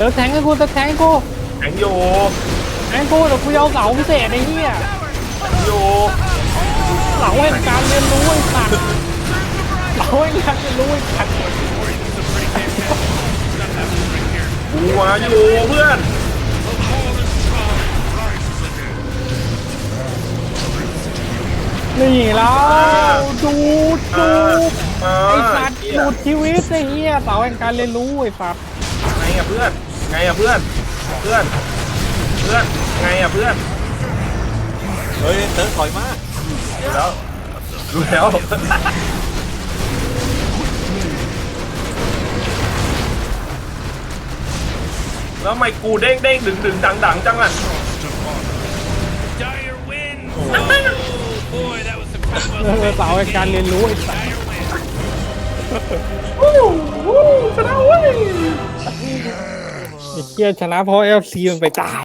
เออแทงให้กูจะแทงให้กูแข็งอยู่แทงกูเดี๋ยวกูจะเอาเสาพิเศษไอ้เหี้ยแข็งอยู่เสาแห่งการเรียนรู้ไอ้สัตว์เสาแห่งการเรียนรู้ไอ้สัตว์กูมาอยู่เพื่อนนี่แล้วดูดดูดอ่าไอ้สัตว์เหี้ยดูดชีวิตไอ้เหี้ยเสาแห่งการเรียนรู้ไอ้สัตว์ ไงอะเพื่อน ไงอะเพื่อน เพื่อน เพื่อน ไงอะเพื่อน เฮ้ยเติร์ดถอยมาดูแล้ว ดูแล้ว แล้วทำไมกูเด้งเด้งดึงดึงดังดังจังอะ Dire wind! Oh boy, that was some kind เอ of อเสาแห่งการเรียนรู้ไอ้สัตว์ dire wind. ไอ้เหี้ยชนะเพราะเอฟซีมันไปตาย